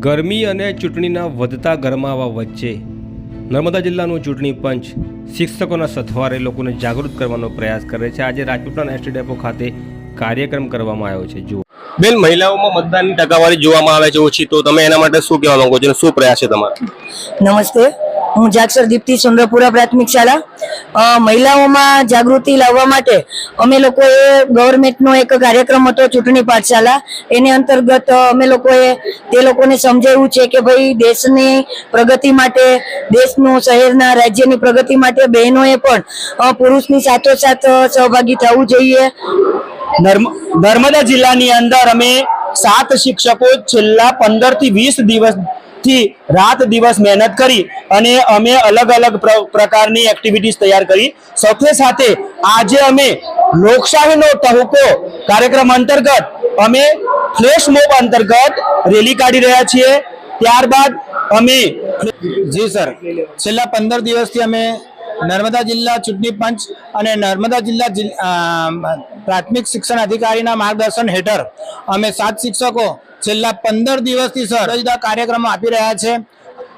ગરમી અને ચૂંટણીના વધતા ગરમાવા વચ્ચે નર્મદા જિલ્લાનું ચૂંટણી પંચ શિક્ષકોના સથવારે લોકોને જાગૃત કરવાનો પ્રયાસ કરે છે. આજે રાજપીપળા એસટી ડેપો ખાતે કાર્યક્રમ કરવામાં આવ્યો છે. જુઓ. બેન મહિલાઓમાં મતદાનની ટકાવારી જોવામાં આવે છે ઓછી. તો તમે એના માટે શું કહેવા માંગો છો શું પ્રયાસ છે તમારો? નમસ્તે. હું જાક્ષર દીપ્તિ ચંદ્રપુરા પ્રાથમિક શાળા. મહિલાઓમાં જાગૃતિ લાવવા માટે અમે લોકોએ ગવર્મેન્ટનો એક કાર્યક્રમ હતો ચૂંટણી પાઠશાળા. એની અંતર્ગત અમે લોકોએ તે લોકોને સમજાવ્યું છે કે ભાઈ દેશની પ્રગતિ માટે, દેશનું શહેરના રાજ્યની પ્રગતિ માટે બહેનોએ પણ પુરુષની સાથોસાથ સહભાગી થવું જોઈએ. નર્મદા જિલ્લાની અંદર અમે સાત શિક્ષકો છેલ્લા પંદરથી વીસ દિવસથી રાત દિવસ મહેનત કરી અને અમે અલગ અલગ પ્ર- પ્રકારની એક્ટિવિટીઝ તૈયાર કરી. સાથે સાથે આજે અમે લોકશાહીનો તહુકો કાર્યક્રમ અંતર્ગત અમે ફ્લેશ મોબ અંતર્ગત રેલી કાઢી રહ્યા છીએ. ત્યારબાદ અમે જી સર. છેલ્લા પંદર દિવસથી અમે નર્મદા જિલ્લા ચૂંટણી પંચ અને નર્મદા જિલ્લા પ્રાથમિક શિક્ષણ અધિકારીના માર્ગદર્શન હેઠળ અમે સાત શિક્ષકો છેલ્લા પંદર દિવસથી સર જુદા કાર્યક્રમો આપી રહ્યા છે.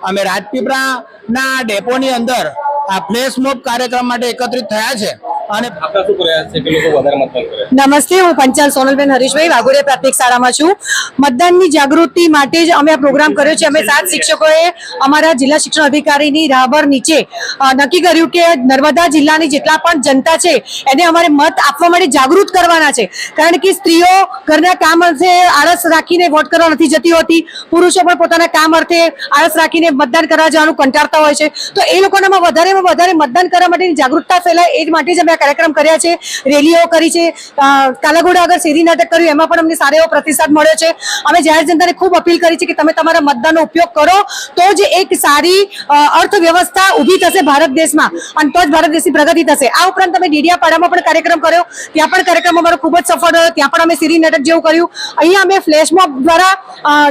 અમે રાજપીપળાના ડેપોની અંદર આ ફ્લેશ મોબ કાર્યક્રમ માટે એકત્રિત થયા છે. અને આપણા શું પ્રયાસ છે? કે લોકો વધારે મતદાન કરે નમસ્તે હું પંચાલ સોનલબેન હરીશભાઈ વાઘોડિયા પ્રાથમિક શાળામાં છું. મતદાનની જાગૃતિ માટે જ અમે આ પ્રોગ્રામ કર્યો છે. અમે સાત શિક્ષકોએ અમારા જિલ્લા શિક્ષણ અધિકારીની રાહબર નીચે નક્કી કર્યું કે નર્મદા જિલ્લાની જેટલા પણ જનતા છે એને અમારે મત આપવા માટે જાગૃત કરવાના છે. કારણ કે સ્ત્રીઓ ઘરના કામ અર્થે આળસ રાખીને વોટ કરવા નથી જતી હોતી. પુરુષો પણ પોતાના કામ અર્થે આળસ રાખીને મતદાન કરવા જવાનું કંટાળતા હોય છે. તો એ લોકોનામાં વધારેમાં વધારે મતદાન કરવા માટેની જાગૃતતા ફેલાય એ માટે જ અમે આ કાર્યક્રમ કર્યા છે, રેલીઓ કરી છે. કાલાઘોડા આગળ શેરી નાટક કર્યું, એમાં પણ અમને સારો એવો પ્રતિસાદ મળ્યો છે. અમે જાહેર જનતાને ખૂબ અપીલ કરી છે કે તમે તમારા મતદાનનો ઉપયોગ કરો, તો જ એક સારી અર્થવ્યવસ્થા ઊભી થશે ભારત દેશમાં. અને તો જ ભારત દેશની પ્રગતિ થશે. આ ઉપરાંત અમે ડેડિયાપાડામાં પણ કાર્યક્રમ કર્યો. ત્યાં પણ કાર્યક્રમ અમારો ખૂબ જ સફળ રહ્યો. ત્યાં પણ અમે શેરી નાટક જેવું કર્યું. અહીંયા અમે ફ્લેશ દ્વારા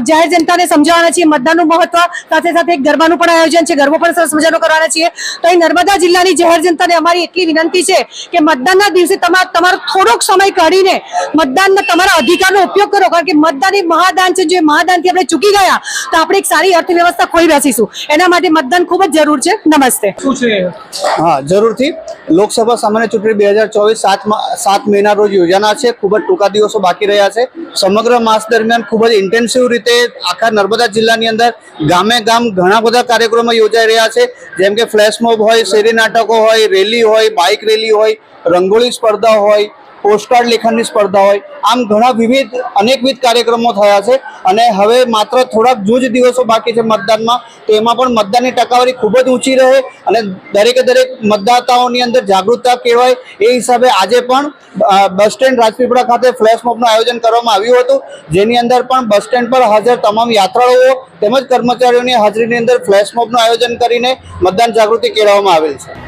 જાહેર જનતાને સમજાવવાના છીએ, મતદાનનું મહત્વ, સાથે સાથે એક ગરબાનું પણ આયોજન છે. ગરબો પણ સરસ મજાનો કરવાના છીએ. તો અહીં નર્મદા જિલ્લાની જાહેર જનતાને અમારી એટલી વિનંતી છે કે મતદાનના દિવસે તમારે તમારો થોડોક સમય કાઢીને મતદાનના તમારા અધિકારનો ઉપયોગ કરો. કારણ કે મતદાન એ મહાદાન છે. જે મહાદાનથી આપણે ચૂકી ગયા તો આપણે એક સારી અર્થવ્યવસ્થા ખોઈ બેસીશું. એના માટે મતદાન ખૂબ જ જરૂર છે. નમસ્તે. હા જરૂરથી. લોકસભા સામાન્ય ચૂંટણી બે હજાર ચોવીસ સાત સાત મહિના રોજ યોજાના છે. ખૂબ જ ટૂંકા દિવસો બાકી રહ્યા છે. સમગ્ર માસ દરમિયાન ખૂબ જ ઇન્ટેન્સિવ રીતે આખા નર્મદા જિલ્લાની અંદર ગામે ગામ ઘણા બધા કાર્યક્રમો યોજાઈ રહ્યા છે. જેમ કે ફ્લેશ મોબ હોય શેરી નાટકો હોય રેલી હોય બાઇક રેલી હોય રંગોળી સ્પર્ધા હોય પોસ્ટકાર્ડ લેખનની સ્પર્ધા હોય, આમ ઘણા વિવિધ, અનેકવિધ કાર્યક્રમો થયા છે. અને હવે માત્ર થોડાક જૂજ દિવસો બાકી છે મતદાનમાં, તો એમાં પણ મતદાનની ટકાવારી ખૂબ જ ઊંચી રહે અને દરેકે દરેક મતદાતાઓની અંદર જાગૃતતા કેળવાય એ હિસાબે આજે પણ બસ સ્ટેન્ડ રાજપીપળા ખાતે ફ્લેશ મોબનું આયોજન કરવામાં આવ્યું હતું. જેની અંદર પણ બસ સ્ટેન્ડ પર હાજર તમામ યાત્રાળુઓ તેમજ કર્મચારીઓની હાજરીની અંદર ફ્લેશ મોબનું આયોજન કરીને મતદાન જાગૃતિ કેળવવામાં આવેલ છે.